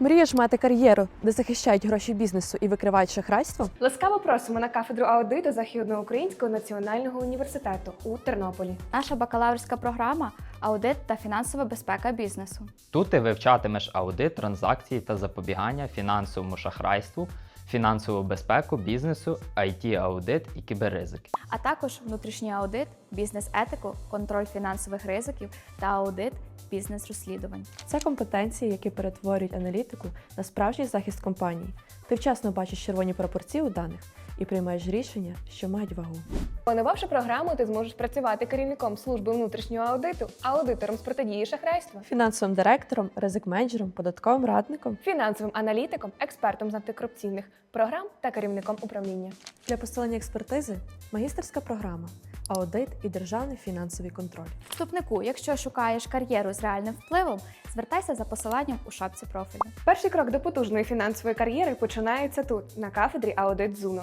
Мрієш мати кар'єру, де захищають гроші бізнесу і викривають шахрайство? Ласкаво просимо на кафедру аудиту Західноукраїнського національного університету у Тернополі. Наша бакалаврська програма аудит та фінансова безпека бізнесу. Тут ти вивчатимеш аудит, транзакції та запобігання фінансовому шахрайству, фінансову безпеку бізнесу, it аудит і кіберризики. а також внутрішній аудит, бізнес-етику, контроль фінансових ризиків та аудит бізнес-розслідувань. Це компетенції, які перетворюють аналітику на справжній захист компанії. Ти вчасно бачиш червоні пропорції у даних і приймаєш рішення, що мають вагу. Опанувавши програму, ти зможеш працювати керівником служби внутрішнього аудиту, аудитором з протидії шахрайства, Фінансовим директором, ризик-менеджером, податковим радником. фінансовим аналітиком, експертом з антикорупційних програм та керівником управління. Для посилення експертизи магістерська програма, аудит і державний фінансовий контроль. Вступнику, якщо шукаєш кар'єру з реальним впливом, звертайся за посиланням у шапці профілю. Перший крок до потужної фінансової кар'єри починається тут, на кафедрі аудит ЗУНО.